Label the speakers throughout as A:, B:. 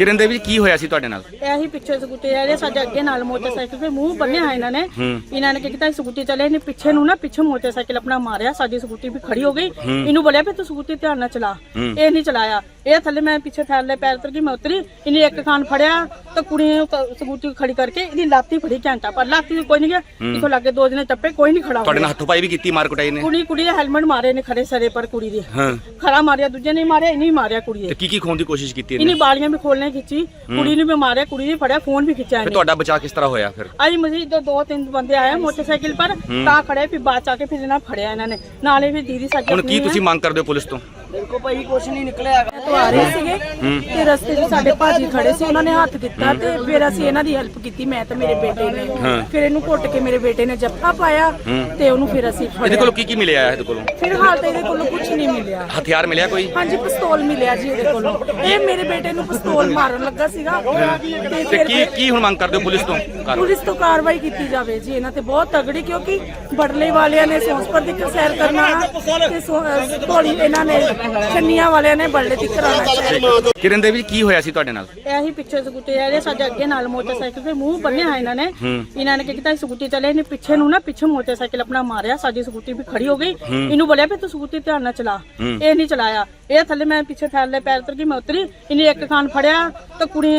A: ਕਿਰਨ ਦੇਵੀ ਜੀ, ਕੀ ਹੋਇਆ ਸੀ ਤੁਹਾਡੇ ਨਾਲ?
B: ਇਹੀ ਪਿੱਛੇ ਸਕੂਟੀ ਆ ਰਹੇ ਸਾਡੇ ਅੱਗੇ ਨਾਲ ਮੋਟਰਸਾਈਕਲ ਤੇ ਮੂੰਹ ਬੰਨਿਆ ਹੋਇਆ ਇਹਨਾਂ ਨੇ। ਇਹਨਾਂ ਨੇ ਕੀ ਕੀਤਾ ਸਕੂਟੀ ਚਲੇ ਨੇ ਪਿੱਛੇ ਨੂੰ ਨਾ ਪਿੱਛੇ ਮੋਟਰਸਾਈਕਲ ਆਪਣਾ ਮਾਰਿਆ ਸਾਡੀ ਸਕੂਟੀ ਵੀ ਖੜੀ ਹੋ ਗਈ। ਇਹਨੂੰ ਬੋਲਿਆ ਵੀ ਤੂੰ ਸਕੂਟੀ ਧਿਆਨ ਨਾਲ ਚਲਾ। ਇਹ ਨਹੀਂ ਚਲਾਇਆ। ਇਹ ਥੱਲੇ ਮੈਂ ਪਿੱਛੇ ਥੱਲੇ ਪੈਰ ਉਤਰ ਗਈ ਮੈਂ ਉਤਰੀ ਇਹਨੇ ਇੱਕ ਖਾਨ ਫੜਿਆ ਤਾਂ ਕੁੜੀ ਨੇ ਸਕੂਟੀ ਖੜੀ ਕਰਕੇ ਇਹਦੀ ਲਾਤੀ ਫੜੀ ਘੰਟਾ ਪਰ ਲਾਤੀ ਵੀ ਕੋਈ ਨਹੀਂ ਗਿਆ। ਇਥੋਂ ਲੱਗੇ ਦੋ ਦਿਨੇ ਟੱਪੇ ਕੋਈ ਨਹੀਂ ਖੜਾ
A: ਤੁਹਾਡੇ ਨਾਲ। ਹੱਥੋਂ ਪਾਈ ਵੀ ਕੀਤੀ ਮਾਰ ਕੁਟਾਈ ਨੇ
B: ਕੁੜੀ ਕੁੜੀ ਦੇ ਹੈਲਮਟ ਮਾਰੇ ਨੇ ਖੜੇ ਸਰੇ ਪਰ ਕੁੜੀ ਦੇ।
A: ਹਾਂ।
B: ਖੜਾ ਮਾਰਿਆ ਦੂਜੇ ਨੇ ਮਾਰਿਆ ਇਹਨੇ ਵੀ ਮਾਰਿਆ ਕੁੜੀ ਦੇ।
A: ਕੀ ਕੀ ਖੋਣ ਦੀ ਕੋਸ਼ਿਸ਼ ਕੀਤੀ
B: ਇਹਨੇ?
A: ਇਹਨੇ
B: ਬਾਲੀਆਂ ਵੀ ਖੋਲਣੇ ਖਿੱਚੀ ਕੁੜੀ ਨੂੰ ਵੀ ਮਾਰਿਆ ਕੁੜੀ ਨੇ ਫੜਿਆ ਫੋਨ ਵੀ ਖਿੱਚਿਆ
A: ਫਿਰ
B: ਇਹਨੇ।
A: ਤੁਹਾਡਾ ਬਚਾਅ ਕਿਸ ਤਰ੍ਹਾਂ ਹੋਇਆ ਫਿਰ?
B: ਅੱਜ ਮਸਜਿਦ ਤੋਂ ਦੋ ਤਿੰਨ ਬੰਦੇ ਆਏ ਮੋਟਰਸਾਈਕਲ ਪਰ ਤਾਂ ਖੜੇ ਫਿਰ ਬਾਅਦ ਚ ਆ ਕੇ ਫਿਰ ਇਹਨਾਂ ਫੜਿਆ ਇਹਨਾਂ ਨੇ। ਨਾਲੇ ਫਿਰ ਦੀਦੀ ਸਾਡੀ
A: ਹੁਣ ਕੀ
B: ਆਪਣੀ
A: ਤੁਸੀਂ ਮੰਗ ਕਰਦੇ ਹੋ ਪੁਲਿਸ ਤੋਂ?
C: ਤੋਂ ਆ ਰਹੇ ਸੀਗੇ ਤੇ ਰਸਤੇ 'ਚ ਸਾਡੇ ਭਾਜੀ ਖੜੇ ਸੀ ਉਹਨਾਂ ਨੇ ਹੱਥ ਦਿੱਤਾ ਤੇ ਫਿਰ ਅਸੀਂ ਇਹਨਾਂ ਦੀ ਹੈਲਪ ਕੀਤੀ ਮੈਂ ਤੇ ਮੇਰੇ ਬੇਟੇ ਨੇ। ਫਿਰ ਇਹਨੂੰ ਘੁੱਟ ਕੇ ਮੇਰੇ ਬੇਟੇ ਨੇ ਜੱਫਾ ਪਾਇਆ ਤੇ ਉਹਨੂੰ ਫਿਰ ਅਸੀਂ
A: ਇਹਦੇ
C: ਫੜਿਆ
A: ਕੋਲੋਂ ਕੀ ਕੀ ਮਿਲਿਆ ਇਹਦੇ ਕੋਲੋਂ?
C: ਫਿਲਹਾਲ ਤਾਂ ਇਹਦੇ ਕੋਲੋਂ ਕੁਝ ਨਹੀਂ ਮਿਲਿਆ।
A: ਹਥਿਆਰ ਮਿਲਿਆ ਕੋਈ?
C: ਹਾਂਜੀ ਪਿਸਤੌਲ ਮਿਲਿਆ ਜੀ ਇਹਦੇ ਕੋਲੋਂ। ਇਹ ਮੇਰੇ ਬੇਟੇ ਨੂੰ ਪਿਸਤੌਲ ਮਾਰਨ ਲੱਗਾ ਸੀਗਾ। ਤੇ
A: ਤੇ
C: ਫਿਰ
A: ਕੀ ਕੀ ਹੁਣ ਮੰਗ ਕਰਦੇ ਹੋ ਪੁਲਿਸ ਤੋਂ?
C: ਪੁਲਿਸ ਤੋਂ ਕਾਰਵਾਈ ਕੀਤੀ ਜਾਵੇ ਜੀ ਇਹਨਾਂ ਤੇ ਬਹੁਤ ਤਗੜੀ ਕਿਉਂਕਿ ਬੜਲੇ ਵਾਲਿਆਂ ਨੇ ਸੌਂਸਪਰ ਦੀ ਸੈਰ ਕਰਨਾ ਤੇ ਧੌਲੀ ਇਹਨਾਂ ਨੇ ਛੰਨੀਆਂ ਵਾਲਿਆਂ ਨੇ ਬੜਲੇ ਦੀ ਕਰਾਉਣਾ
A: ਕਿਰਨ ਦੇਵੀ ਕੀ ਹੋਇਆ ਸੀ ਤੁਹਾਡੇ ਨਾਲ?
B: ਇਹੀ ਪਿੱਛੇ ਸਕੂਟੀ ਆ ਰਹੇ ਸਾਡੇ ਅੱਗੇ ਨਾਲ ਮੋਟਰਸਾਈਕਲ ਤੇ ਮੂੰਹ ਬੰਨਿਆ ਇਹਨਾਂ ਨੇ। ਇਹਨਾਂ ਨੇ ਕੀ ਕੀਤਾ ਸਕੂਟੀ ਚਲੇ ਨੇ ਪਿੱਛੇ ਨੂੰ ਨਾ ਪਿੱਛੇ ਮੋਟਰਸਾਈਕਲ ਆਪਣਾ ਮਾਰਿਆ ਸਾਡੀ ਸਕੂਟੀ ਵੀ ਖੜੀ ਹੋ ਗਈ। ਇਹਨੂੰ ਬੋਲਿਆ ਵੀ ਤੂੰ ਸਕੂਟੀ ਧਿਆਨ ਨਾਲ ਚਲਾ। ਇਹ ਨਹੀਂ ਚਲਾਇਆ। ਇਹ ਥੱਲੇ ਮੈਂ ਪਿੱਛੇ ਥੱਲੇ ਪੈਰ ਉਤਰ ਗਈ ਮੈਂ ਉਤਰੀ ਇਹਨੇ ਇੱਕ ਖਾਨ ਫੜਿਆ ਤਾਂ ਕੁੜੀ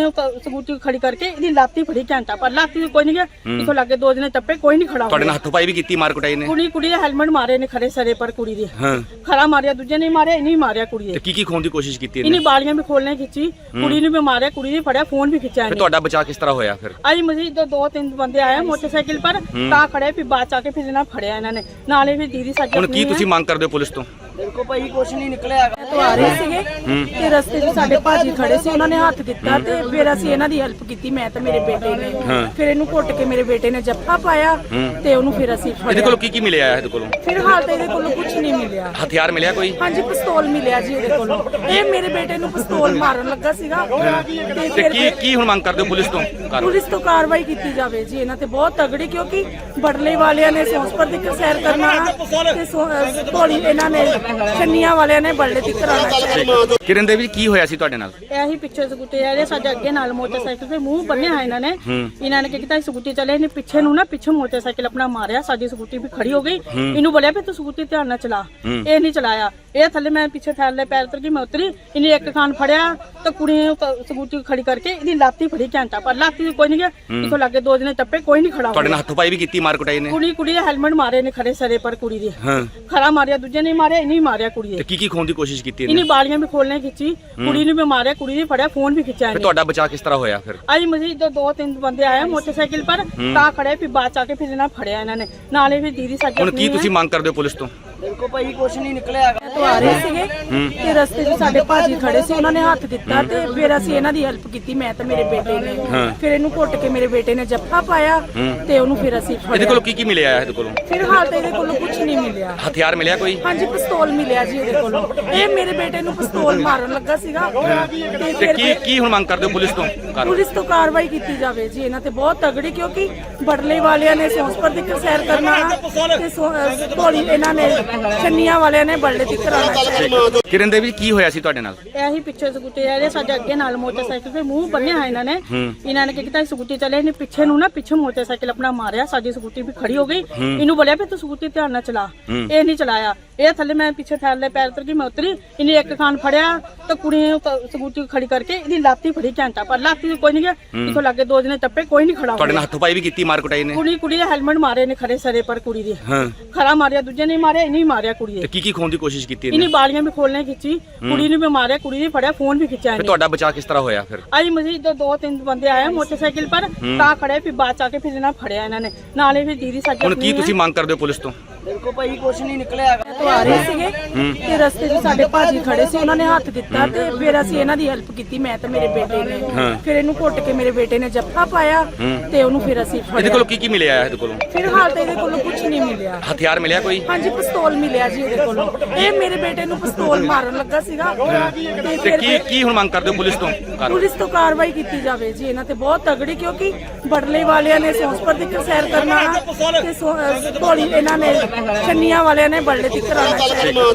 B: ਸਕੂਟੀ ਖੜੀ ਕਰਕੇ ਇਹਦੀ ਲਾਤੀ ਫੜੀ ਘੰਟਾ ਪਰ ਲਾਤੀ ਵੀ ਕੋਈ ਨਹੀਂ ਗਿਆ। ਇਥੋਂ ਲੱਗੇ ਦੋ ਦਿਨੇ ਟੱਪੇ ਕੋਈ ਨਹੀਂ ਖੜਾ
A: ਤੁਹਾਡੇ ਨਾਲ। ਹੱਥੋਂ ਪਾਈ ਵੀ ਕੀਤੀ ਮਾਰ ਕੁਟਾਈ ਨੇ?
B: ਕੁੜੀ ਕੁੜੀ ਦੇ ਹੈਲਮਟ ਮਾਰੇ ਨੇ ਖੜੇ ਸਰੇ ਪਰ ਕੁੜੀ ਦੇ।
A: ਹਾਂ।
B: ਖੜਾ ਮਾਰਿਆ ਦੂਜੇ ਨੇ ਮਾਰਿਆ ਇਹਨੇ ਵੀ ਮਾਰਿਆ ਕੁੜੀ
A: ਤੇ ਕੀ ਕੀ ਖੋਣ ਦੀ ਕੋਸ਼ਿਸ਼ ਕੀਤੀ
B: ਇਹਨੇ?
A: ਇਹਨੇ
B: ਬਾਲੀਆਂ ਵੀ ਖੋਲਣੇ ਖਿੱਚੀ ਕੁੜੀ ਨੂੰ ਵੀ ਮਾਰਿਆ ਕੁੜੀ ਨੇ ਫੜਿਆ ਫੋਨ ਵੀ ਖਿੱਚਿਆ
A: ਫਿਰ
B: ਇਹਨੇ।
A: ਤੁਹਾਡਾ ਬਚਾਅ ਕਿਸ ਤਰ੍ਹਾਂ ਹੋਇਆ ਫਿਰ?
B: ਅੱਜ ਮਸਜਿਦ ਤੋਂ ਦੋ ਤਿੰਨ ਬੰਦੇ ਆਏ ਮੋਟਰਸਾਈਕਲ ਪਰ ਤਾਂ ਖੜੇ ਫਿਰ ਬਾਅਦ ਚ ਆ ਕੇ ਫਿਰ ਇਹਨਾਂ ਫੜਿਆ ਇਹਨਾਂ ਨੇ। ਨਾਲੇ ਫਿਰ ਦੀਦੀ ਸਾਡੀ
A: ਹੁਣ
B: ਆਪਣੀ
A: ਕੀ
B: ਹੈ।
A: ਤੁਸੀਂ ਮੰਗ ਕਰਦੇ ਹੋ ਪੁਲਿਸ ਤੋਂ?
C: ਤੋਂ ਆ ਰਹੇ ਸੀਗੇ ਤੇ ਰਸਤੇ 'ਚ ਸਾਡੇ ਭਾਜੀ ਖੜੇ ਸੀ ਉਹਨਾਂ ਨੇ ਹੱਥ ਦਿੱਤਾ ਤੇ ਫਿਰ ਅਸੀਂ ਇਹਨਾਂ ਦੀ ਹੈਲਪ ਕੀਤੀ ਮੈਂ ਤੇ ਮੇਰੇ ਬੇਟੇ ਨੇ। ਫਿਰ ਇਹਨੂੰ ਘੁੱਟ ਕੇ ਮੇਰੇ ਬੇਟੇ ਨੇ ਜੱਫਾ ਪਾਇਆ ਤੇ ਉਹਨੂੰ ਫਿਰ ਅਸੀਂ
A: ਇਹਦੇ
C: ਫੜਿਆ।
A: ਕੋਲੋਂ ਕੀ ਕੀ ਮਿਲਿਆ ਇਹਦੇ ਕੋਲੋਂ?
C: ਫਿਲਹਾਲ ਤਾਂ ਇਹਦੇ ਕੋਲੋਂ ਕੁਝ ਨਹੀਂ ਮਿਲਿਆ।
A: ਹਥਿਆਰ ਮਿਲਿਆ ਕੋਈ?
C: ਹਾਂਜੀ ਪਿਸਤੌਲ ਮਿਲਿਆ ਜੀ ਇਹਦੇ ਕੋਲੋਂ। ਇਹ ਮੇਰੇ ਬੇਟੇ ਨੂੰ ਪਿਸਤੌਲ ਮਾਰਨ ਲੱਗਾ ਸੀਗਾ। ਤੇ
A: ਤੇ
C: ਫਿਰ
A: ਕੀ ਕੀ ਹੁਣ ਮੰਗ ਕਰਦੇ ਹੋ ਪੁਲਿਸ ਤੋਂ? ਕਰ
C: ਪੁਲਿਸ ਤੋਂ ਕਾਰਵਾਈ ਕੀਤੀ ਜਾਵੇ ਜੀ। ਇਹਨਾਂ ਤੇ ਬਹੁਤ ਤਗੜੀ ਕਿਉਂਕਿ ਬੜਲੇ ਵਾਲਿਆਂ ਨੇ ਸੌਂਸਪਰ ਦੀ ਸੈਰ ਕਰਨਾ ਤੇ ਧੌਲੀ ਇਹਨਾਂ ਨੇ ਛੰਨੀਆਂ ਵਾਲਿਆਂ ਨੇ ਬੜਲੇ ਦੀ ਕਰਾਉਣਾ
A: ਕਿਰਨ ਦੇਵੀ ਜੀ, ਕੀ ਹੋਇਆ ਸੀ ਤੁਹਾਡੇ ਨਾਲ?
B: ਇਹੀ ਪਿੱਛੇ ਸਕੂਟੀ ਆ ਰਹੇ ਸਾਡੇ ਅੱਗੇ ਨਾਲ ਮੋਟਰਸਾਈਕਲ ਤੇ ਮੂੰਹ ਬੰਨਿਆ ਇਹਨਾਂ ਨੇ। ਇਹਨਾਂ ਨੇ ਕੀ ਕੀਤਾ ਸਕੂਟੀ ਚਲੇ ਨੇ ਪਿੱਛੇ ਨੂੰ ਨਾ ਪਿੱਛੇ ਮੋਟਰਸਾਈਕਲ ਆਪਣਾ ਮਾਰਿਆ ਸਾਡੀ ਸਕੂਟੀ ਵੀ ਖੜੀ ਹੋ ਗਈ। ਇਹਨੂੰ ਬੋਲਿਆ ਵੀ ਤੂੰ ਸਕੂਟੀ ਧਿਆਨ ਨਾਲ ਚਲਾ। ਇਹ ਨਹੀਂ ਚਲਾਇਆ। ਇਹ ਥੱਲੇ ਮੈਂ ਪਿੱਛੇ ਥੱਲੇ ਪੈਰ ਉਤਰ ਗਈ ਮੈਂ ਉਤਰੀ ਇਹਨੇ ਇੱਕ ਖਾਨ ਫੜਿਆ ਤਾਂ ਕੁੜੀ ਨੇ ਸਕੂਟੀ ਖੜੀ ਕਰਕੇ ਇਹਦੀ ਲਾਤੀ ਫੜੀ ਘੰਟਾ ਪਰ ਲਾਤੀ ਕੋਈ ਨਹੀਂ ਗਿਆ ਇਥੋਂ ਲੱਗੇ ਦੋ ਦਿਨੇ ਟੱਪੇ ਕੋਈ ਨਹੀਂ ਖੜਾ
A: ਤੁਹਾਡੇ ਨਾਲ। ਹੱਥੋਂ ਪਾਈ ਵੀ ਕੀਤੀ ਮਾਰ ਕੁਟਾਈ ਨੇ
B: ਕੁੜੀ ਕੁੜੀ ਦੇ ਹੈਲਮਟ ਮਾਰੇ ਨੇ ਖੜੇ ਸਰੇ ਪਰ ਕੁੜੀ ਦੇ।
A: ਹਾਂ।
B: ਖੜਾ ਮਾਰਿਆ ਦੂਜੇ ਨੇ ਮਾਰਿਆ ਇਹਨੇ ਮਾਰਿਆ ਕੁੜੀ
A: ਤੇ
B: ਦੇ।
A: ਕੀ ਕੀ ਖੋਣ ਦੀ ਕੋਸ਼ਿਸ਼ ਕੀਤੀ
B: ਇਹਨੇ
A: ਇਹਨੇ?
B: ਬਾਲੀਆਂ ਵੀ ਖੋਲਣੇ ਖਿੱਚੀ ਕੁੜੀ ਨੂੰ ਵੀ ਮਾਰਿਆ ਕੁੜੀ ਨੇ ਫੜਿਆ ਫੋਨ ਵੀ ਖਿੱਚਿਆ
A: ਫਿਰ
B: ਇਹਨੇ।
A: ਤੁਹਾਡਾ ਬਚਾਅ ਕਿਸ ਤਰ੍ਹਾਂ ਹੋਇਆ ਫਿਰ?
B: ਅੱਜ ਮਸਜਿਦ ਤੋਂ ਦੋ ਤਿੰਨ ਬੰਦੇ ਆਏ ਮੋਟਰਸਾਈਕਲ ਪਰ ਤਾਂ ਖੜੇ ਫਿਰ ਬਾਅਦ ਚ ਆ ਕੇ ਫਿਰ ਇਹਨਾਂ ਫੜਿਆ ਇਹਨਾਂ ਨੇ। ਨਾਲੇ ਫਿਰ ਦੀਦੀ ਸਾਡੀ
A: ਹੁਣ
B: ਆਪਣੀ
A: ਕੀ
B: ਹੈ।
A: ਤੁਸੀਂ ਮੰਗ ਕਰਦੇ ਹੋ ਪੁਲਿਸ ਤੋਂ? ਦੇਖੋ ਕੋ ਭਾਈ ਕੁਛ ਨਹੀਂ ਨਿਕਲਿਆ ਹੈਗਾ।
C: ਤੋਂ ਆ ਰਹੇ ਸੀਗੇ ਤੇ ਰਸਤੇ 'ਚ ਸਾਡੇ ਭਾਜੀ ਖੜੇ ਸੀ ਉਹਨਾਂ ਨੇ ਹੱਥ ਦਿੱਤਾ ਤੇ ਫਿਰ ਅਸੀਂ ਇਹਨਾਂ ਦੀ ਹੈਲਪ ਕੀਤੀ ਮੈਂ ਤੇ ਮੇਰੇ ਬੇਟੇ ਨੇ। ਫਿਰ ਇਹਨੂੰ ਘੁੱਟ ਕੇ ਮੇਰੇ ਬੇਟੇ ਨੇ ਜੱਫਾ ਪਾਇਆ ਤੇ ਉਹਨੂੰ ਫਿਰ ਅਸੀਂ
A: ਇਹਦੇ
C: ਫੜਿਆ
A: ਕੋਲੋਂ ਕੀ ਕੀ ਮਿਲਿਆ ਇਹਦੇ ਕੋਲੋਂ?
C: ਫਿਲਹਾਲ ਤਾਂ ਇਹਦੇ ਕੋਲੋਂ ਕੁਝ ਨਹੀਂ ਮਿਲਿਆ।
A: ਹਥਿਆਰ ਮਿਲਿਆ ਕੋਈ?
C: ਹਾਂਜੀ ਪਿਸਤੌਲ ਮਿਲਿਆ ਜੀ ਇਹਦੇ ਕੋਲੋਂ। ਇਹ ਮੇਰੇ ਬੇਟੇ ਨੂੰ ਪਿਸਤੌਲ ਮਾਰਨ ਲੱਗਾ ਸੀਗਾ। ਤੇ
A: ਤੇ
C: ਫਿਰ
A: ਕੀ ਕੀ ਹੁਣ ਮੰਗ ਕਰਦੇ ਹੋ ਪੁਲਿਸ ਤੋਂ? ਕਰ
C: ਪੁਲਿਸ ਤੋਂ ਕਾਰਵਾਈ ਕੀਤੀ ਜਾਵੇ ਜੀ। ਇਹਨਾਂ ਤੇ ਬਹੁਤ ਤਗੜੀ ਕਿਉਂਕਿ ਬੜਲੇ ਵਾਲਿਆਂ ਨੇ ਸੌਂਸਪਰ ਦੀ ਸੈਰ ਕਰਨਾ ਤੇ ਸੋ- ਅਹ ਇਹਨਾਂ ਨੇ ਛੰਨੀਆਂ ਵਾਲਿਆਂ ਨੇ ਬੜਲੇ ਦੀ
A: ਕਿਰਨ ਦੇਵੀ ਜੀ, ਕੀ ਹੋਇਆ ਸੀ ਤੁਹਾਡੇ ਨਾਲ?
B: ਇਹੀ ਪਿੱਛੇ ਸਕੂਟੀ ਆ ਰਹੇ ਸਾਡੇ ਅੱਗੇ ਨਾਲ ਮੋਟਰਸਾਈਕਲ ਤੇ ਮੂੰਹ ਬੰਨਿਆ ਹੋਇਆ ਇਹਨਾਂ ਨੇ। ਇਹਨਾਂ ਨੇ ਕੀ ਕੀਤਾ ਸਕੂਟੀ ਚਲੇ ਨੇ ਪਿੱਛੇ ਨੂੰ ਨਾ ਪਿੱਛੇ ਮੋਟਰਸਾਈਕਲ ਆਪਣਾ ਮਾਰਿਆ ਸਾਡੀ ਸਕੂਟੀ ਵੀ ਖੜੀ ਹੋ ਗਈ। ਇਹਨੂੰ ਬੋਲਿਆ ਵੀ ਤੂੰ ਸਕੂਟੀ ਧਿਆਨ ਨਾਲ ਚਲਾ। ਇਹ ਨਹੀਂ ਚਲਾਇਆ। ਇਹ ਥੱਲੇ ਮੈਂ ਪਿੱਛੇ ਥੱਲੇ ਪੈਰ ਉਤਰ ਗਈ ਮੈਂ ਉਤਰੀ ਇਹਨੇ ਇੱਕ ਖਾਨ ਫੜਿਆ ਤਾਂ ਕੁੜੀ ਨੇ ਕ- ਸਕੂਟੀ ਖੜੀ ਕਰਕੇ ਇਹਦੀ ਲਾਤੀ ਫੜੀ ਘੰਟਾ ਪਰ ਲਾਤੀ ਕੋਈ ਨਹੀਂ ਗਿਆ ਇਥੋਂ ਲੱਗੇ ਦੋ ਦਿਨੇ ਟੱਪੇ ਕੋਈ ਨਹੀਂ ਖੜਾ
A: ਤੁਹਾਡੇ ਨਾਲ। ਹੱਥੋਂ ਪਾਈ ਵੀ ਕੀਤੀ ਮਾਰ ਕੁਟਾਈ ਨੇ?
B: ਕੁੜੀ ਕੁੜੀ ਦੇ ਹੈਲਮਟ ਮਾਰੇ ਨੇ ਖੜੇ ਸਰੇ ਪਰ ਕੁੜੀ ਦੇ।
A: ਹਾਂ।
B: ਖੜਾ ਮਾਰਿਆ ਦੂਜੇ ਨੇ ਮਾਰਿਆ ਇਹਨੇ ਮਾਰਿਆ ਕੁੜੀ
A: ਤੇ
B: ਦੇ।
A: ਕੀ ਕੀ ਖੋਣ ਦੀ ਕੋਸ਼ਿਸ਼ ਕੀਤੀ
B: ਇਹਨੇ?
A: ਇਹਨੇ
B: ਬਾਲੀਆਂ ਵੀ ਖੋਲਣੇ ਖਿੱਚੀ ਕੁੜੀ ਨੂੰ ਵੀ ਮਾਰਿਆ ਕੁੜੀ ਨੇ ਫੜਿਆ ਫੋਨ ਵੀ ਖਿੱਚਿਆ ਇਹਨੇ।
A: ਤੁਹਾਡਾ ਬਚਾਅ ਕਿਸ ਤਰ੍ਹਾਂ ਹੋਇਆ ਫਿਰ?
B: ਅੱਜ ਮਸਜਿਦ ਤੋਂ ਦੋ ਤਿੰਨ ਬੰਦੇ ਆਏ ਮੋਟਰਸਾਈਕਲ ਪਰ ਤਾਂ ਖੜੇ ਫਿਰ ਬਾਅਦ ਚ ਆ ਕੇ ਫਿਰ ਇਹਨਾਂ ਫੜਿਆ ਇਹਨਾਂ ਨੇ। ਨਾਲੇ ਫਿਰ ਦੀਦੀ ਸਾਡੀ
A: ਹੁਣ ਕੀ। ਤੁਸੀਂ ਮੰਗ ਕਰਦੇ ਹੋ ਪੁਲਿਸ ਤੋਂ?
C: ਤੋਂ ਆ ਰਹੇ ਸੀਗੇ ਤੇ ਰਸਤੇ 'ਚ ਸਾਡੇ ਭਾਜੀ ਖੜੇ ਸੀ ਉਹਨਾਂ ਨੇ ਹੱਥ ਦਿੱਤਾ ਤੇ ਫਿਰ ਅਸੀਂ ਇਹਨਾਂ ਦੀ ਹੈਲਪ ਕੀਤੀ ਮੈਂ ਤੇ ਮੇਰੇ ਬੇਟੇ ਨੇ। ਫਿਰ ਇਹਨੂੰ ਘੁੱਟ ਕੇ ਮੇਰੇ ਬੇਟੇ ਨੇ ਜੱਫਾ ਪਾਇਆ ਤੇ ਉਹਨੂੰ ਫਿਰ ਅਸੀਂ
A: ਇਹਦੇ
C: ਫੜਿਆ
A: ਕੋਲੋਂ ਕੀ ਕੀ ਮਿਲਿਆ ਇਹਦੇ ਕੋਲੋਂ?
C: ਫਿਲਹਾਲ ਤਾਂ ਇਹਦੇ ਕੋਲੋਂ ਕੁਝ ਨਹੀਂ ਮਿਲਿਆ।
A: ਹਥਿਆਰ ਮਿਲਿਆ ਕੋਈ?
C: ਹਾਂਜੀ ਪਿਸਤੌਲ ਮਿਲਿਆ ਜੀ ਇਹਦੇ ਕੋਲੋਂ। ਇਹ ਮੇਰੇ ਬੇਟੇ ਨੂੰ ਪਿਸਤੌਲ ਮਾਰਨ ਲੱਗਾ ਸੀਗਾ। ਤੇ
A: ਤੇ
C: ਫਿਰ
A: ਕੀ ਕੀ ਹੁਣ ਮੰਗ ਕਰਦੇ ਹੋ ਪੁਲਿਸ ਤੋਂ?
C: ਪੁਲਿਸ ਤੋਂ ਕਾਰਵਾਈ ਕੀਤੀ ਜਾਵੇ ਜੀ ਇਹਨਾਂ ਤੇ ਬਹੁਤ ਤਗੜੀ ਕਿਉਂਕਿ ਬੜਲੇ ਵਾਲਿਆਂ ਨੇ ਸੌਂਸਪਰ ਦੀ ਸੈਰ ਕਰਨਾ ਤੇ ਸੋ- ਅਹ ਧੌਲੀ ਇਹਨਾਂ ਨੇ ਛੰਨੀਆਂ ਵਾਲਿਆਂ ਨੇ ਬੜਲੇ ਦੀ ਕਰਾਉਣਾ